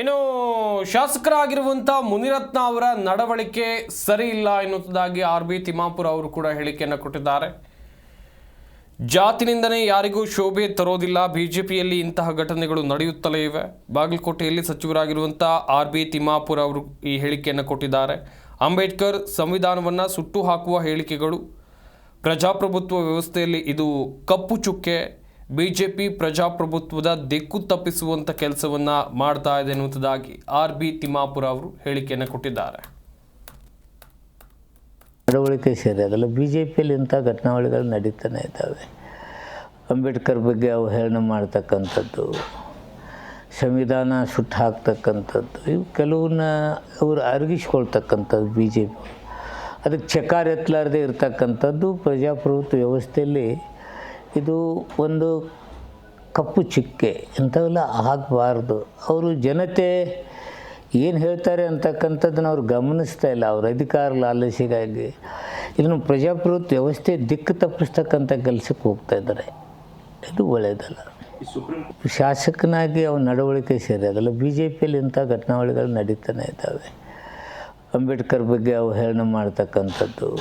ಇನ್ನು ಶಾಸಕರಾಗಿರುವಂಥ ಮುನಿರತ್ನ ಅವರ ನಡವಳಿಕೆ ಸರಿ ಇಲ್ಲ ಎನ್ನುವುದಾಗಿ ಆರ್ ಬಿ ತಿಮ್ಮಾಪುರ ಅವರು ಕೂಡ ಹೇಳಿಕೆಯನ್ನು ಕೊಟ್ಟಿದ್ದಾರೆ. ಜಾತಿನಿಂದನೇ ಯಾರಿಗೂ ಶೋಭೆ ತರೋದಿಲ್ಲ. ಬಿಜೆಪಿಯಲ್ಲಿ ಇಂತಹ ಘಟನೆಗಳು ನಡೆಯುತ್ತಲೇ ಇವೆ. ಬಾಗಲಕೋಟೆಯಲ್ಲಿ ಸಚಿವರಾಗಿರುವಂಥ ಆರ್ ಬಿ ತಿಮ್ಮಾಪುರ ಅವರು ಈ ಹೇಳಿಕೆಯನ್ನು ಕೊಟ್ಟಿದ್ದಾರೆ. ಅಂಬೇಡ್ಕರ್ ಸಂವಿಧಾನವನ್ನು ಸುಟ್ಟು ಹಾಕುವ ಹೇಳಿಕೆಗಳು, ಪ್ರಜಾಪ್ರಭುತ್ವ ವ್ಯವಸ್ಥೆಯಲ್ಲಿ ಇದು ಕಪ್ಪು ಚುಕ್ಕೆ ಬಿಜೆಪಿ ಪ್ರಜಾಪ್ರಭುತ್ವದ ದಿಕ್ಕು ತಪ್ಪಿಸುವಂಥ ಕೆಲಸವನ್ನು ಮಾಡ್ತಾ ಇದೆ ಎನ್ನುವುದಾಗಿ ಆರ್ ಬಿ ತಿಮ್ಮಾಪುರ ಅವರು ಹೇಳಿಕೆಯನ್ನು ಕೊಟ್ಟಿದ್ದಾರೆ. ನಡವಳಿಕೆ ಸರಿ ಅದಲ್ಲ ಬಿ ಜೆ ಪಿಯಲ್ಲಿ ಇಂಥ ಘಟನಾವಳಿಗಳು ನಡೀತಾನೆ ಇದ್ದಾವೆ. ಅಂಬೇಡ್ಕರ್ ಬಗ್ಗೆ ಅವಹೇಳನ ಮಾಡ್ತಕ್ಕಂಥದ್ದು, ಸಂವಿಧಾನ ಸುಟ್ಟು ಹಾಕ್ತಕ್ಕಂಥದ್ದು, ಇವು ಕೆಲವನ್ನ ಅವರು ಅರಗಿಸ್ಕೊಳ್ತಕ್ಕಂಥದ್ದು ಬಿ ಜೆ ಪಿ ಅದಕ್ಕೆ ಚಕಾರ ಎತ್ತಲಾರದೆ ಇರ್ತಕ್ಕಂಥದ್ದು ಪ್ರಜಾಪ್ರಭುತ್ವ ವ್ಯವಸ್ಥೆಯಲ್ಲಿ ಇದು ಒಂದು ಕಪ್ಪು ಚುಕ್ಕೆ ಇಂಥವೆಲ್ಲ ಆಗಬಾರ್ದು ಅವರು ಜನತೆ ಏನು ಹೇಳ್ತಾರೆ ಅಂತಕ್ಕಂಥದ್ದನ್ನು ಅವ್ರು ಗಮನಿಸ್ತಾ ಇಲ್ಲ. ಅವ್ರ ಅಧಿಕಾರ ಲಾಲಸಿಗಾಗಿ. ಇನ್ನು ಪ್ರಜಾಪ್ರಭುತ್ವ ವ್ಯವಸ್ಥೆ ದಿಕ್ಕು ತಪ್ಪಿಸ್ತಕ್ಕಂಥ ಕೆಲಸಕ್ಕೆ ಹೋಗ್ತಾ ಇದ್ದಾರೆ. ಇದು ಒಳ್ಳೆಯದಲ್ಲ ಶಾಸಕನಾಗಿ ಅವನ ನಡವಳಿಕೆ ಸೇರಿ ಅದಲ್ಲ ಬಿ ಜೆ ಪಿಯಲ್ಲಿ ಇಂಥ ಘಟನಾವಳಿಗಳು ನಡೀತಾನೆ ಇದ್ದಾವೆ. ಅಂಬೇಡ್ಕರ್ ಬಗ್ಗೆ ಅವಹೇಳನ ಮಾಡ್ತಕ್ಕಂಥದ್ದು.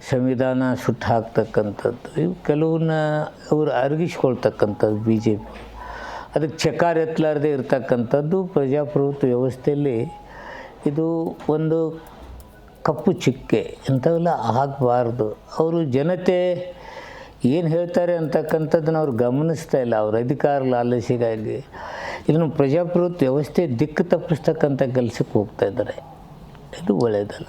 ಸಂವಿಧಾನ ಸುಟ್ಟು ಹಾಕ್ತಕ್ಕಂಥದ್ದು ಇವು ಕೆಲವನ್ನ ಅವರು ಅರಗಿಸ್ಕೊಳ್ತಕ್ಕಂಥದ್ದು ಬಿ ಜೆ ಪಿ ಅದಕ್ಕೆ ಚಕಾರ ಎತ್ತಲಾರದೆ ಇರತಕ್ಕಂಥದ್ದು ಪ್ರಜಾಪ್ರಭುತ್ವ ವ್ಯವಸ್ಥೆಯಲ್ಲಿ ಇದು ಒಂದು ಕಪ್ಪು ಚಿಕ್ಕೆ ಇಂಥವೆಲ್ಲ ಆಗಬಾರ್ದು. ಅವರು ಜನತೆ ಏನು ಹೇಳ್ತಾರೆ ಅಂತಕ್ಕಂಥದ್ದನ್ನ ಅವ್ರು ಗಮನಿಸ್ತಾ ಇಲ್ಲ. ಅವ್ರ ಅಧಿಕಾರ ಲಾಲಸಿಗಾಗಿ ಇದನ್ನು ಪ್ರಜಾಪ್ರಭುತ್ವ ವ್ಯವಸ್ಥೆ ದಿಕ್ಕು ತಪ್ಪಿಸ್ತಕ್ಕಂಥ ಕೆಲಸಕ್ಕೆ ಹೋಗ್ತಾ ಇದ್ದಾರೆ. ಇದು ಒಳ್ಳೆಯದಲ್ಲ